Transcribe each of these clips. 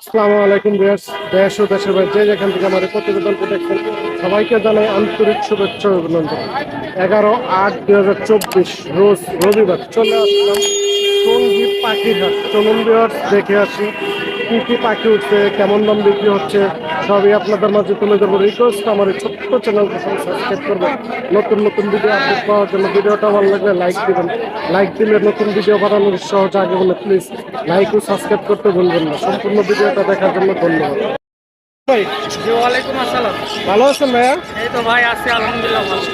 আসসালামু আলাইকুম দেশ দেশ ও দেশের বাইরে যে যেখান থেকে আমাদের প্রতিবেদনটি দেখছেন, সবাইকে জানাই আন্তরিক শুভেচ্ছা অভিনন্দন। এগারো আট দুই হাজার চব্বিশ রোজ রবিবার চলে আসলাম সংগীত পাখির হাট। চলুন দেখে আসি কি কি পাখি উঠছে, কেমন দাম বিক্রি হচ্ছে সবই আপনাদের মাঝে তুলে ধরবো। রিকোয়েস্ট আমার এই ছোট্ট চ্যানেলকে সাবস্ক্রাইব করবেন। নতুন নতুন ভিডিও আপডেট পাওয়ার জন্য ভিডিওটা ভালো লাগলে লাইক দিবেন। লাইক দিলে নতুন ভিডিও বানানোর সহজ আগে বলে প্লিজ লাইক ও সাবস্ক্রাইব করতে ভুলবেন না। সম্পূর্ণ ভিডিওটা দেখার জন্য ধন্যবাদ। ভাই ওয়ালাইকুম আসসালাম। ভালো আছেন ভাইয়া? এই তো ভাই আছি আলহামদুলিল্লাহ ভালো।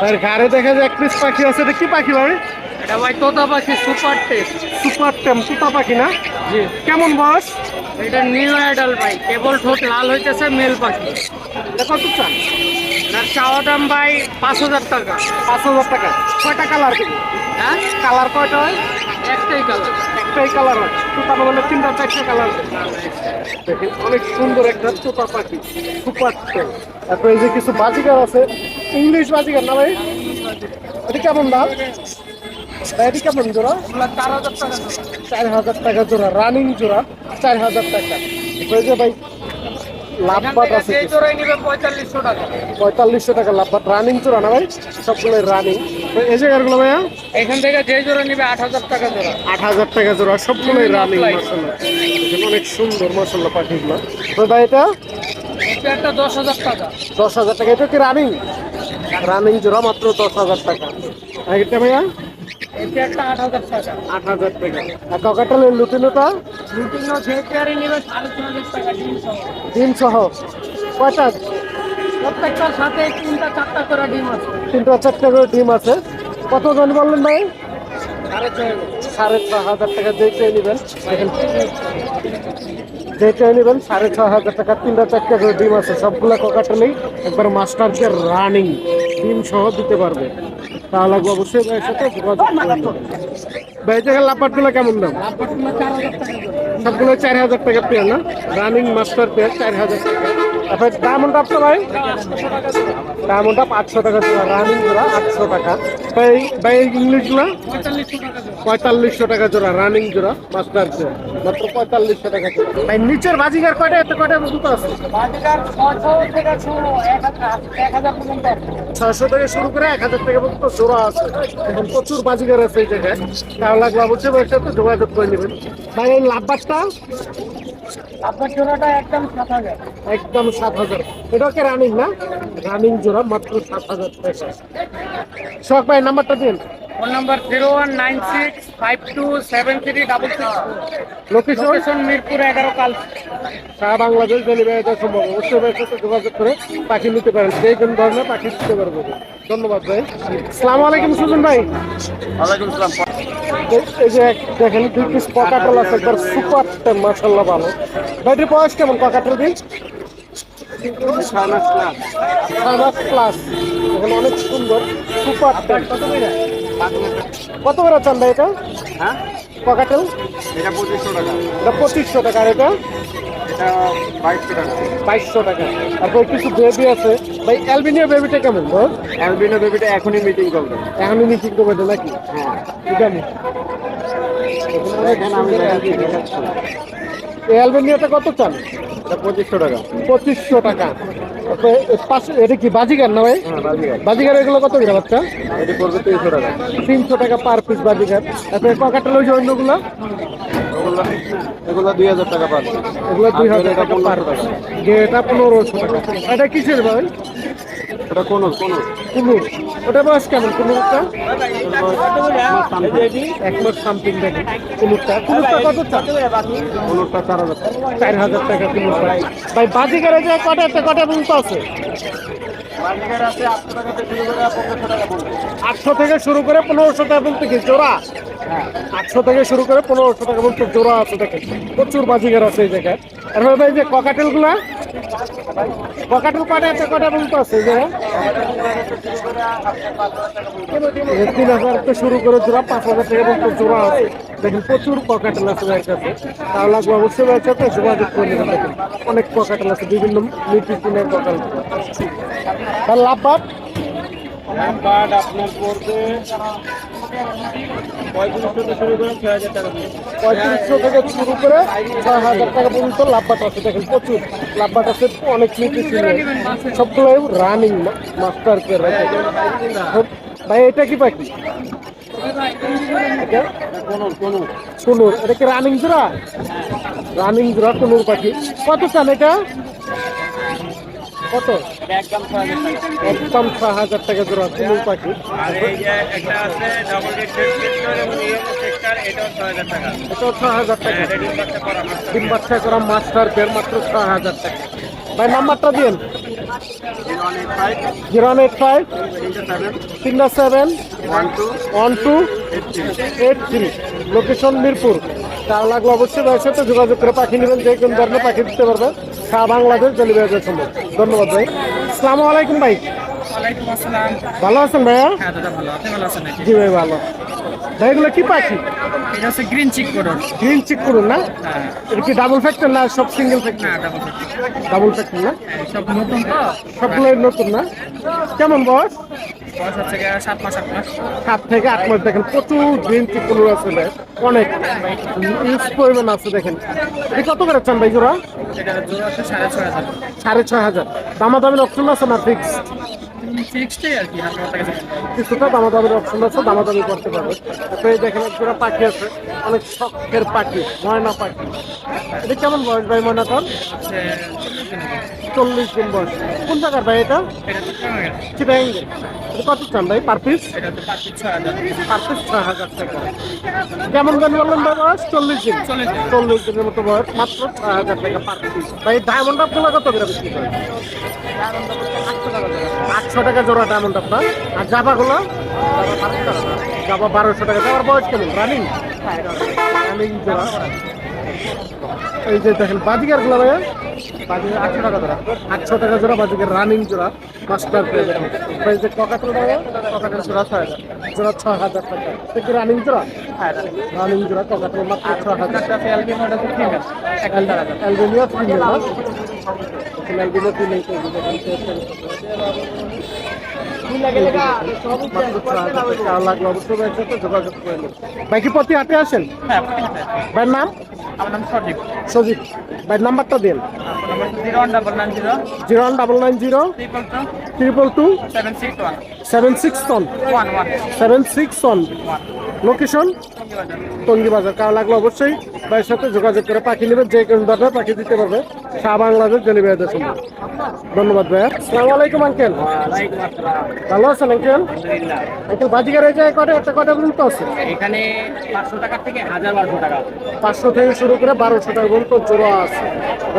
ভাই ঘরে দেখা যায় এক পিস পাখি আছে। এটা কি পাখি ভাই? এটা ভাই তোতা পাখি সুপার টেস্ট সুপার টেম সুতা পাখি না? জি। কেমন বয়স? এটা নিউ আইডাল ভাই কেবল ঠোঁট লাল হইতেছে মেল পাখি। কত চান? তার চাওয়া দাম ভাই পাঁচ হাজার টাকা। পাঁচ হাজার টাকা। কয়টা কালার হ্যাঁ? কালার কয়টা হয়? একটাই কালার। একটাই কালার হয়। তোতা বদলে তিনটা চারটা কালার দেখেন অনেক সুন্দর একটা তোতা পাখি। সুপার তারপরে এই যে কিছু বাজিগার আছে ইংলিশ বাজিগার না ভাই? এটা কেমন দাম? এটা কেমন জোড়া? চার হাজার টাকা চার হাজার টাকা জোড়া রানিং জোড়া চার হাজার টাকা। এই যে ভাই লাভবাট আছে পঁয়তাল্লিশশো টাকা পঁয়তাল্লিশশো টাকা লাভবাট রানিং জোড়া না ভাই? সবগুলো রানিং এই জায়গাগুলো ভাইয়া? এখান থেকে যে জোড়া নিবে আট হাজার টাকা জোড়া। আট হাজার টাকা জোড়া সবগুলোই রানিং অনেক সুন্দর মশাল্লাহ পাখিগুলো। তো ভাই এটা? একটা দশ হাজার টাকা। দশ হাজার টাকা। এটা কি রানিং রানিং জোড়া মাত্র দশ হাজার টাকা। আর এটা ভাইয়া? আট হাজার টাকা। আর ককাটালের লুটিনোটা সাড়ে ছ হাজার টাকা ডিম সহ ডিম সহ কয়টা? প্রত্যেকটার সাথে তিনটা চারটা করে ডিম আছে। তিনটা চারটা করে ডিম আছে। কত জন বললেন ভাই? সাড়ে ছ হাজার। টাকা যে চেয়ে নেবেন। দেখেন যে চেয়ে নেবেন সাড়ে ছ হাজার টাকা। তিনটা চারটা করে ডিম আছে। সবগুলা ককাটেলেই একবার মাস্টারকে রানিং ডিম সহ দিতে পারবে। তাহলে অবশ্যই ভাইয়ের সাথে। ভাই দেখেন লাপাটগুলো কেমন দাম? সবগুলো চার হাজার টাকা পেয়ার না? রানিং মাস্টার পেয়ার চার হাজার টাকা। তারপরে ডায়মন্ড আপটা ভাই? ডায়মন্ড আপ আটশো টাকা জোড়া রানিং জোড়া আটশো টাকা। ভাই ভাই ইংলিশগুলো পঁয়তাল্লিশশো টাকা জোড়া রানিং জোড়া মাস্টার জোড়া। মাত্র পঁয়তাল্লিশশো টাকা জোড়া। ভাই নিচের বাজিগার কয়টা? এত কয়টা জুতো আছে? বাজার থেকে শুরু এক এক হাজার ছয়শো থেকে শুরু করে এক হাজার টাকা পর্যন্ত জোড়া আছে। এখন প্রচুর বাজিগার আছে এই জায়গায়। তাহলে লাগবে অবশ্যই ভাইয়ের সাথে যোগাযোগ করে নেবেন। ভাই এই লাভবারটা? আপনার জোড়াটা একদম সাত হাজার। একদম সাত হাজার। এটা কি রানিং না? রানিং জোড়া মাত্র সাত হাজার টাকা শখ ভাই নাম্বারটা দিন। Phone number zero one nine six five two seven three double six location location Mirpur এগারো কাল। সারা বাংলাদেশ ডেলিভারি দেওয়া সম্ভব। অবশ্যই ভাইয়ের সাথে যোগাযোগ করে পাখি নিতে পারেন। যে কোনো ধরনের পাখি দিতে পারব ধন্যবাদ ভাই। সালাম আলাইকুম সুজন ভাই। ওয়ালাইকুম সালাম এই- যে দেখেন দুই পিস আছে একবার সুপার টেন মার্শাল্লাহ ভালো। ভাইটির বয়স কেমন পকাটল দিন? প্লাস এখানে অনেক সুন্দর সুপার টেন কত করে চান ভাই এটা? হ্যাঁ? পকাটেল এটা পঁচিশশো টাকা। এটা পঁচিশশো টাকা এটা? এটা বাইশশো টাকা। বাইশশো টাকা। তারপর কিছু বেবি আছে। ভাই অ্যালবিনিয়া বেবিটা কেমন বেবিটা এখনই মিটিং করবে। এখনই মিটিং করবে তো নাকি? হ্যাঁ। অ্যালবেনিয়াটা কত চান পঁচিশশো টাকা। পঁচিশশো টাকা। তারপরে পাশে এটা কি বাজিগার না ভাই? হ্যাঁ বাজিগার। এগুলো কত করে বাচ্চা? এটি পড়বে তিনশো টাকা। তিনশো টাকা পার পিস বাজিগার। তারপরে ওই অন্যগুলো? এগুলো এগুলো দুই হাজার টাকা এগুলো দুই হাজার টাকা পার। এটা পনেরোশো টাকা। এটা কিসের ভাই? ওটা কোনো। ওটা বয়স কেমন? এক মাস সামথিং দেখে। কত চার? হাজার টাকা। চার হাজার টাকা ভাই যে কটা একটা কটা পর্যন্ত আছে? আটশো থেকে শুরু করে পনেরোশো থেকে টাকা বলতে জোড়া? আটশো থেকে শুরু করে পনেরোশো টাকা বলতে জোড়া আছে দেখেন। প্রচুর বাজিগার আছে এই জায়গায়। আর ভাই যে ককাটেলগুলা ককাটেল কটা আছে কটা পর্যন্ত আছে এই তিন হাজার থেকে শুরু করে জোড়া পাঁচ হাজার টাকা পর্যন্ত জোড়া আছে। দেখেন প্রচুর পকেটেল আছে ভাইয়ের কাছে তাহলে লাগবে অবশ্যই ভাইয়ের সাথে যোগাযোগ করে নেবেন। দেখেন অনেক পকেটেল আছে বিভিন্ন মিটি কিনের পকেট আর লাভ আপনার পড়বে পঁয়ত্রিশশো থেকে শুরু করে ছয় হাজার টাকা পর্যন্ত। লাভবাট আছে। দেখেন প্রচুর লাভবাট আছে অনেক সবগুলো রানিং মাস্টার ভাই এটা কি পাখি? কুনুর এটা কি রানিং জোড়া? রানিং জোড়া কুনুর পাখি। কত চান এটা? কত? একদম ছ হাজার টাকা জোড়া কুনুর পাখি। এটাও ছ হাজার টাকা। তিন বাচ্চা করা মাস্টার পেয়ার মাত্র ছ হাজার টাকা। ভাই, নাম্বারটা দিন জিরো এইট ফাইভ তিনটা seven one two eight three location Mirpur. তার লাগলে অবশ্যই ভাইয়ের সাথে যোগাযোগ করে পাখি নেবেন যে কোনো ধরনের পাখি দিতে পারবে সারা বাংলাদেশ ডেলিভারি সম্ভব ধন্যবাদ ভাই। আসসালামু আলাইকুম ভাই। ভালো আছেন ভাইয়া? হ্যাঁ ভালো। আপনি আছেন জি ভাই ভালো। ভাই এগুলো কি পাখি? এটা হচ্ছে গ্রিন চিক কোডর গ্রিন চিক করুন না? হ্যাঁ। এটা কি ডাবল ফ্যাক্টর না সব সিঙ্গেল ফ্যাক্টর না ডাবল ডাবল ফ্যাক্টর না? সব নতুন তো। সবগুলোই নতুন না? কেমন বয়স? বয়স হচ্ছে সাত মাস আট মাস। সাত থেকে আট মাস দেখেন প্রচুর গ্রিন চিকুন আছে ভাই। অনেক। ইউজ পরিমাণ আছে দেখেন। কত করে চান ভাই জোড়া? সাড়ে ছয় হাজার। সাড়ে ছয় হাজার। দামা দামের অপশন আছে না ফিক্স ফিক্সডই আর কি হাত টাকা কিছুটা দামা দামের অপশন আছে দামাদামি করতে পারবে। তারপরে দেখেন একটা পাখি আছে অনেক শখের পাখি ময়না পাখি। এটা কেমন বয়স ভাই ময়নাটার হচ্ছে চল্লিশ দিন বয়স কোন জায়গার ভাই এটা গেছে কত চান ভাই পার পিস পার পিস ছয় হাজার টাকা কেমন গান বললেন ভাই বয়স চল্লিশ দিন চল্লিশ দিন। চল্লিশ দিনের মতো বয়স মাত্র ছয় হাজার টাকা পার পিস ভাই ডায়মন্ড আপগুলো কত করে বিক্রি করে আটশো টাকা জোড়া ডায়মন্ড আপনার আর জাবাগুলো জাবা বারোশো টাকা জাবার বয়স কেমন রানিং রানিং জোড়া এই যে দেখেন বাজিকারগুলো ভাইয়া। বাজিকার আটশো টাকা জোড়া। আটশো টাকা জোড়া বাজিকার রানিং জোড়া মাস্টার পেয়ে যাবেন এই যে ককাটেল ভাইয়া ককাটেল জোড়া ছয় হাজার। জোড়া ছয় হাজার টাকা। এটা কি রানিং জোড়া? রানিং জোড়া ককাটেল মাত্র ছয় হাজার। অ্যালবেনিয়া ফিমেল না? অ্যালবেনিয়া ফিমেল ভাই কি প্রতি হাটে আসেন? হ্যাঁ ভাইয়ের নাম? আমার নাম সজীব। সজিত ভাইয়ের নাম্বারটা দিন। Zero one double nine zero. Triple two seven six one seven six one location Tongi Bazar কার লাগল অবশ্যই? ভাইয়ের সাথে যোগাযোগ করে পাখি নেবে যে কোনো ধরনের পাখি দিতে পারবে। সারা বাংলাদেশ ডেলিভারি দেওয়া সম্ভব ধন্যবাদ ভাইয়া। আসসালামু আলাইকুম আঙ্কেল। ভালো আছেন আঙ্কেল? আঙ্কেল বাজিকার এই জায়গায় কটা একটা কটা পর্যন্ত আছে? এখানে পাঁচশো টাকা থেকে হাজার বারোশো টাকা পাঁচশো থেকে শুরু করে বারোশো টাকা পর্যন্ত জোড়া আছে।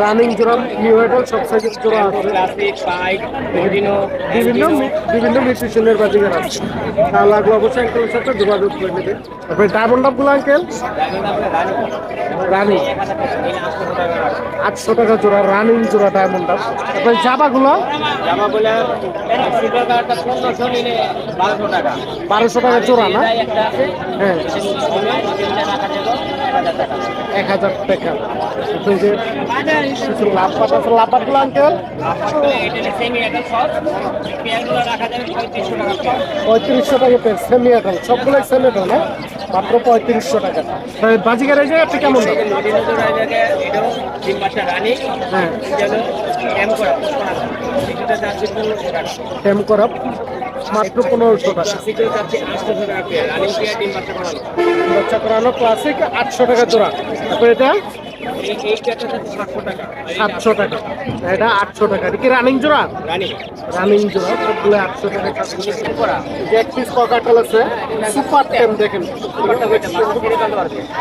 রানিং জোড়া নিউ আইডল সব সাইজের জোড়া আছে। ক্লাসিক বাইক বিভিন্ন বিভিন্ন মি- বিভিন্ন নিউট্রিশনের বাজিকার আছে। তা লাগল অবশ্যই আঙ্কেলের সাথে যোগাযোগ করে নেবে তারপরে ডায়মন্ড আপগুলো আঙ্কেল? রানিং। আটশো টাকা জোড়া রানিং জোড়া ডায়মন্ড আপ তারপরে জাবাগুলো জামা বলে সুপার কার্ডটা পনেরোশো বারোশো টাকা। জোড়া না? হ্যাঁ। এক হাজার টাকা। যে কিছু লাভ পাট আছে লাভ পাটগুলো আঙ্কেল? পঁয়ত্রিশশো টাকা পেয়ে সেমি এখন সবগুলোই সেমি এখন না মাত্র পঁয়ত্রিশশো টাকা। বাজিকার এই যে একটা কেমন? হ্যাঁ। টেম করা। মাত্র পনেরোশো টাকা। বাচ্চা করানো ক্লাসিক আটশো টাকা জোড়া। তারপরে এটা সাতশো টাকা। এটা আটশো টাকা। কি রানিং জোড়া? রানিং জোড়া। সবগুলো আটশো টাকা। এক পিস ককাটেল আছে? সুপার টেম দেখেন।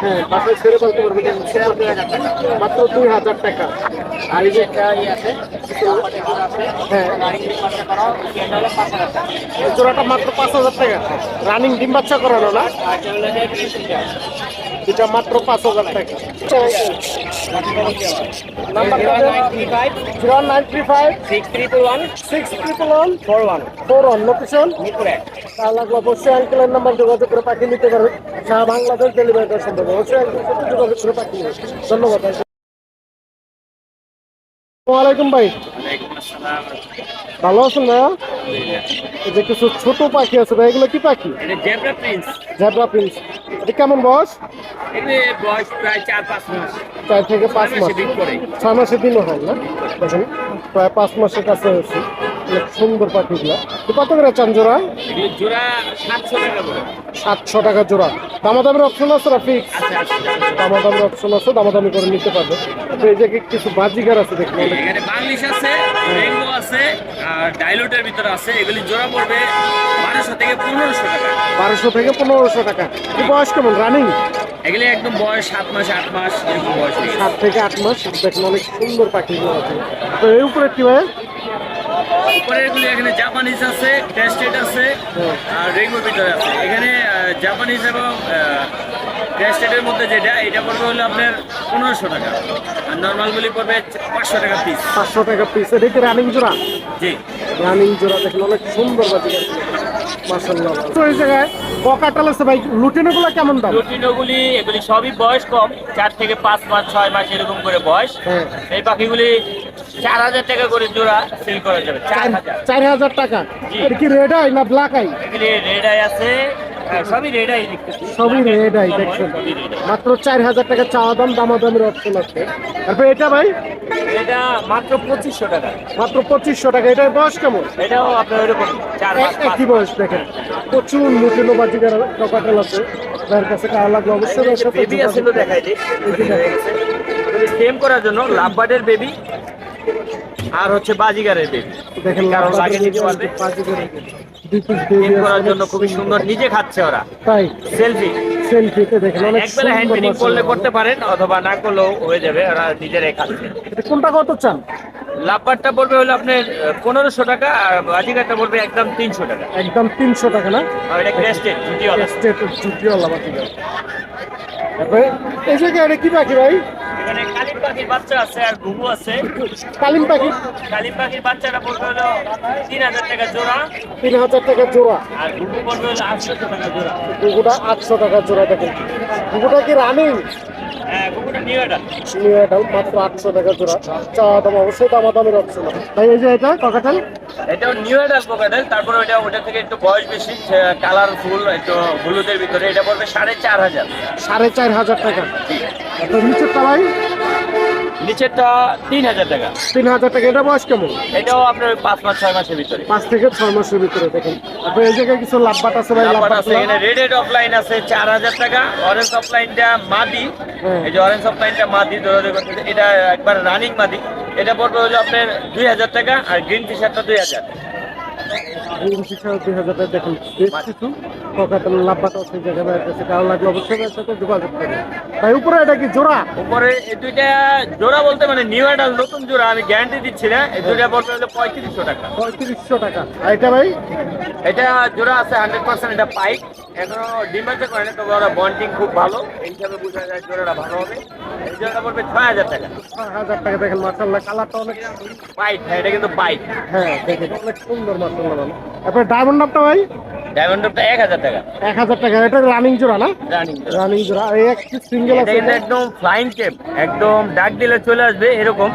হ্যাঁ বাসায় ছেড়ে বলতে পারবে যে সুপার টেম। মাত্র দুই হাজার টাকা। আর এই যে একটা আছে হ্যাঁ। জোড়াটা মাত্র পাঁচ হাজার টাকা। রানিং ডিম বাচ্চা করানো না? এটা মাত্র পাঁচ হাজার টাকা। Nine three five zero nine three five six three one six triple one four one four one location Mirpur এক তার লাগলে অবশ্যই আঙ্কেলের নাম্বার যোগাযোগ করে পাঠিয়ে নিতে পারবে সারা বাংলাদেশ ডেলিভারি দেওয়া সম্ভব অবশ্যই যোগাযোগ করে পাঠিয়ে ধন্যবাদ। ভাই। ওয়ালাইকুম ভাই ভালো আছেন ভাইয়া? এই যে কিছু ছোট পাখি আছে ভাই এগুলো কি পাখি? এটা জেব্রা প্রিন্স। এটা কেমন বয়স? বয়স প্রায় চার পাঁচ মাস। চার থেকে পাঁচ মাস। ছয় মাসের দিনও হয় না দেখেন। প্রায় পাঁচ মাসের কাছে হয়েছে। সুন্দর পাখিগুলো কত করে চান জোড়া? সাতশো টাকা জোড়া। দামাদামের অপশন আছে না ফিক্স দামাদামের অপশন আছে দামাদামি করে নিতে পারবে। তো এই জায়গায় কিছু বাজিগার আছে দেখুন এখানে বাংলিশ আছে রেনবো আছে আর ডাইলুটের ভিতরে আছে এগুলি জোড়া পড়বে বারোশো থেকে পনেরোশো টাকা। বারোশো থেকে পনেরোশো টাকা। কি বয়স কেমন? রানিং? এগুলি একদম বয়স সাত মাস আট মাস এরকম বয়স। সাত থেকে আট মাস। দেখুন অনেক সুন্দর পাখিগুলো আছে। তো এই উপরে কি ভাই? উপরে এগুলি এখানে জাপানিজ আছে টেস্টেড আছে আর রেনবোর ভিতরে আছে। এখানে জাপানিজ এবং টেস্টেডের মধ্যে যেটা এটা পড়বে হলো আপনার পনেরোশো টাকা। আর নর্মালগুলি পড়বে পাঁচশো টাকা পিস পাঁচশো টাকা পিস এটা কি রানিং জোড়া? জি। রানিং জোড়া দেখুন অনেক সুন্দর বাজিগার। মাসাল্লাহ তো এই জায়গায় বকাটাল আছে ভাই লুটিনোগুলো কেমন দাম? লুটিনোগুলি এগুলি সবই বয়স কম চার থেকে পাঁচ মাস ছয় মাস এরকম করে বয়স। হ্যাঁ। এই পাখিগুলি চার হাজার টাকা করে জোড়া সেল করা যাবে চার হাজার। টাকা? এটা কি রেড আই না ব্ল্যাক আই রেড আই আছে সবই রেড আই সবই রেড আই দেখছেন। মাত্র চার হাজার টাকা চাওয়া দাম দামাদামের অপশন আছে তারপর এটা ভাই? এটা মাত্র পঁচিশশো টাকা। মাত্র পঁচিশশো টাকা। এটার বয়স কেমন? এটাও আপনার ওইরকম একই বয়স দেখেন। প্রচুর বাজিগার টকাটেল আছে। যার কাছে কার লাগল অবশ্যই বেবি দেখাই দিই। সেম করার জন্য লাভবার্ডের বেবি আর হচ্ছে বাজিগারের বেবি দেখেন কারণ নিতে পারবে। করার জন্য খুবই সুন্দর নিজে খাচ্ছে ওরা। তাই। সেলফি। সেলফিতে দেখেন অনেক একবেলা হ্যান্ড ফিডিং করলে করতে পারেন অথবা না করলেও হয়ে যাবে ওরা নিজেরাই খাচ্ছে। কোনটা কত চান? লাভবারটা পড়বে হলো আপনার পনেরোশো টাকা আর বাজিগারটা পড়বে একদম তিনশো টাকা। একদম তিনশো টাকা না? আর এটা ক্রেস্টেড জুটিওয়ালা। স্টেট জুটিওয়ালা বাজিগার। তারপরে এই জায়গায় এটা কি পাখি ভাই? এখানে কালিম পাখির বাচ্চা আছে আর ঘুঘু আছে। কালিম পাখি কালিম পাখির বাচ্চাটা পড়বে হলো তিন হাজার টাকা জোড়া। তিন হাজার টাকা জোড়া। আর ঘুঘু পড়বে হলো আটশো টাকা জোড়া। কুকুটা আটশো টাকা জোড়া দেখেন। কুকুটা কি রানিং হ্যাঁ ঘুঘুটা মাত্র আটশো টাকা জোড়া। চা দাম অবশ্যই দামাদামের অপশন আছে এই যে এটা কাকাটাল এটাও নিউ এডাল পোকাটেল তারপরে ওটা ওটা থেকে একটু বয়স বেশি কালারফুল একটু হলুদের ভিতরে এটা পড়বে সাড়ে চার হাজার। সাড়ে চার হাজার টাকা। একটা নিচেরটা ভাই? নিচেরটা তিন হাজার টাকা। তিন হাজার টাকা এটা বয়স কেমন? এটাও আপনার পাঁচ মাস ছয় মাসের ভিতরে। পাঁচ থেকে ছয় মাসের ভিতরে দেখেন। তারপরে এই জায়গায় কিছু লাভবাট আছে ভাই লাভবাট আছে এখানে রেড এড অফলাইন আছে চার হাজার টাকা। অরেঞ্জ অফলাইনটা মাদি। হ্যাঁ। এই যে অরেঞ্জ অফলাইনটা মাদি দৌড়াদৌড়ি করতেছে এটা একবার রানিং মাদি। এটা পড়বে হলো আপনার দুই হাজার টাকা আর গ্রিন টি শার্টটা দুই হাজার। দুই হাজার টাকা দেখুন। বেশ কিছু কাকাটাল লাভবাট আছে জায়গায় ভাইয়ের কারও লাগলে অবশ্যই ভাইয়ের সাথে যোগাযোগ ভাই উপরে এটা কি জোড়া? উপরে এই দুইটা জোড়া বলতে মানে নিউ নতুন জোড়া আমি গ্যারান্টি দিচ্ছি না। এই দুইটা হলো পঁয়ত্রিশশো টাকা। পঁয়ত্রিশশো টাকা। আর এটা ভাই? এটা জোড়া আছে হান্ড্রেড পার্সেন্ট এটা এখনও ডিমান্ডে করে না তবে ওরা বন্ডিং খুব ভালো। এই হিসাবে বোঝা যায় জোড়াটা ভালো হবে। এই জোড়াটা পড়বে ছয় হাজার টাকা। ছয় হাজার টাকা দেখেন মার্শাল্লাহ কালারটা অনেক পাইপ হ্যাঁ এটা কিন্তু পাইপ হ্যাঁ দেখেন অনেক সুন্দর মার্শাল্লাহ ভালো তারপরে ডায়মন্ড ডাবটা ভাই? ডায়মন্ড এক হাজার টাকা। এক হাজার টাকা। এটা রানিং জোড়া না? রানিং রানিং জোড়া। এই সিঙ্গেল আছে। একদম ফ্লাইং কেপ একদম ডাক দিলে চলে আসবে এরকম।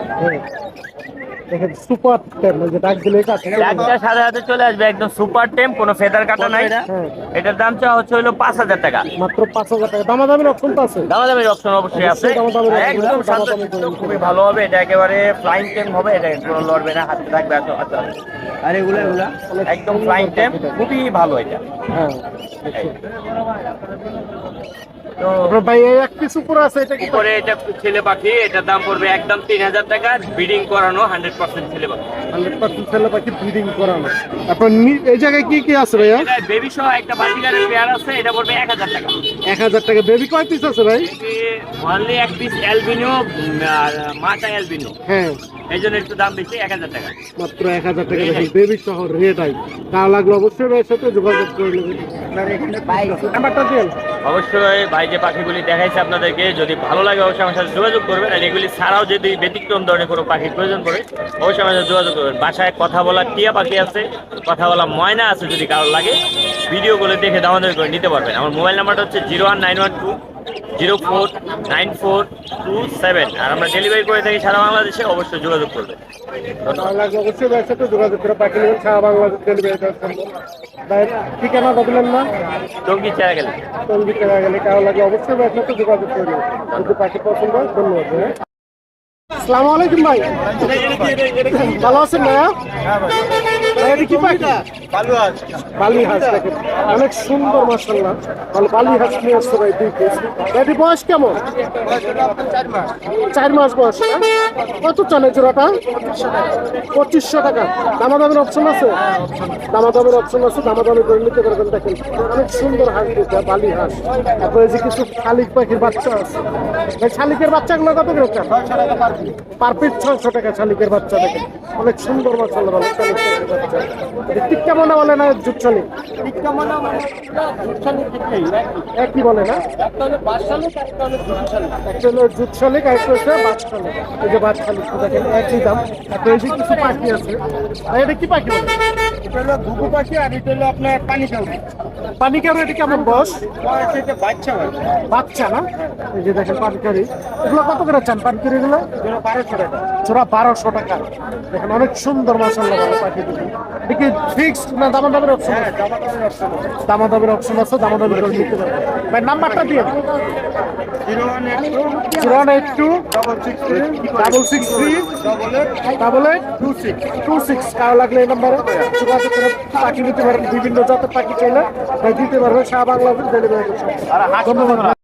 দেখেন সুপার টেম ওই যে ডাক দিলে কাছে ডাকটা সাড়ে হাতে চলে আসবে একদম সুপার টেম কোনো ফেদার কাটা নাই। হ্যাঁ। এটার দাম চাওয়া হচ্ছে হলো পাঁচ হাজার টাকা। মাত্র পাঁচ হাজার টাকা। দামাদামির অপশন তো আছে। দামা দামের অপশন অবশ্যই আছে। অবশ্যই দামাদামি রাখবেন। একদম দামাদামি শান্তশিষ্ট, করবেন। খুবই ভালো হবে। এটা একেবারে ফ্লাইং টেম হবে এটা কোনো লড়বে না হাতে থাকবে আচ্ছা আর এগুলো এগুলো? একদম সুন্দর ফ্লাইং টেম খুবই ভালো এটা। হ্যাঁ তো ভাই এই এক পিস উপরে আছে এটা উপরে এটা ছেলে পাখি এটার দাম পড়বে একদম তিন হাজার টাকা ব্রিডিং করানো হান্ড্রেড পার্সেন্ট ছেলে পাখি হান্ড্রেড পার্সেন্ট ছেলে পাখি ব্রিডিং করানো তারপর নি- এই জায়গায় কি কি আছে ভাইয়া? বেবি সহ একটা বাজিগারের পেয়ার আছে এটা পড়বে এক হাজার টাকা। এক হাজার টাকা। বেবি কয় পিস আছে ভাই? অনলি এক পিস অ্যালবিনো আর মাটা অ্যালবিনো হ্যাঁ। এই জন্য একটু দাম বেশি এক হাজার টাকা। মাত্র এক হাজার টাকা বেবি সহ রেট আই তার লাগল অবশ্যই ভাইয়ের সাথে যোগাযোগ করে নেবেন। অবশ্যই ভাই যে পাখিগুলি দেখাইছে আপনাদেরকে যদি ভালো লাগে অবশ্যই আমার সাথে যোগাযোগ করবেন। আর এগুলি ছাড়াও যদি ব্যতিক্রম ধরনের কোনো পাখির প্রয়োজন পড়ে অবশ্যই আমার সাথে যোগাযোগ করবেন। বাসায় কথা বলা টিয়া পাখি আছে কথা বলা ময়না আছে যদি কারও লাগে ভিডিওগুলো দেখে দামাদামি করে নিতে পারবেন। আমার মোবাইল নাম্বারটা হচ্ছে zero one nine one two zero four nine four two seven. আর আমরা ডেলিভারি করে থাকি সারা বাংলাদেশে অবশ্যই যোগাযোগ করবে অবশ্যই যোগাযোগ করে পাখি নেবেন সারা বাংলাদেশ ডেলিভারি ঠিকানা বদলেন না? টঙ্গি চেরা গেলে টঙ্গি কেনা গেলে কারও লাগলে অবশ্যই সাথে যোগাযোগ করবেন যদি পাখি পছন্দ হয় ধন্যবাদ আসসালামু আলাইকুম ভাই। ভালো আছেন ভাইয়া ভাইয়া? এটা কি পাখি? বালি হাঁস দেখেন অনেক সুন্দর মাসাল্লাহ ভালো বালি হাঁস নিয়ে আসছে ভাই দুই পিস। এটি বয়স কেমন? চার মাস। বয়স না? কত চলে জোড়াটা? পঁচিশশো টাকা। দামাদামের অপশন আছে? দামাদামের অপশন আছে দামাদামি করে নিতে পারবেন। দেখেন অনেক সুন্দর হাঁস দিতে বালি হাঁস তারপরে যে কিছু শালিক পাখির বাচ্চা আছে। শালিকের বাচ্চাগুলো কত করে? পার ছয়শো টাকা শালিকের বাচ্চা দেখেন। অনেক সুন্দর মাসাল্লাহ ভালো টিক্কা মনে বলে না জুট শালিক একই বলে না একটা হলো জুট শালিক আর একটা হচ্ছে বাদ শালিক এই যে বাদ শালিক দেখেন একই দাম। এই কিছু পাখি আছে আর এটা কি পাখি বলে? এটা হলো ঘুঘু পাখি আর এটা হলো আপনার পানি কাউরি পানি এটা কেমন বস এটা বাচ্চা বাচ্চা না? এই যে দেখেন এগুলো কত করে চান এগুলো বারোশো টাকা। বারোশো টাকা। দেখেন অনেক সুন্দর মাসাল্লাহ ভালো পাখি দুটো এটা কি ফিক্সড না দামা দামের অপশন জামা কাপড়ের অপশন দামা দামের অপশন আছে দামা দামের করে নিতে পারবেন। ভাই নাম্বারটা দিয়ে zero one eight two zero one eight two double six three double six three double eight two six two six কারও লাগলে এই নাম্বারে যোগাযোগ করে পাখি নিতে পারেন। বিভিন্ন জাতের পাখি চাইলে দিতে পারবেন। সারা বাংলাদেশ ডেলিভারি ধন্যবাদ।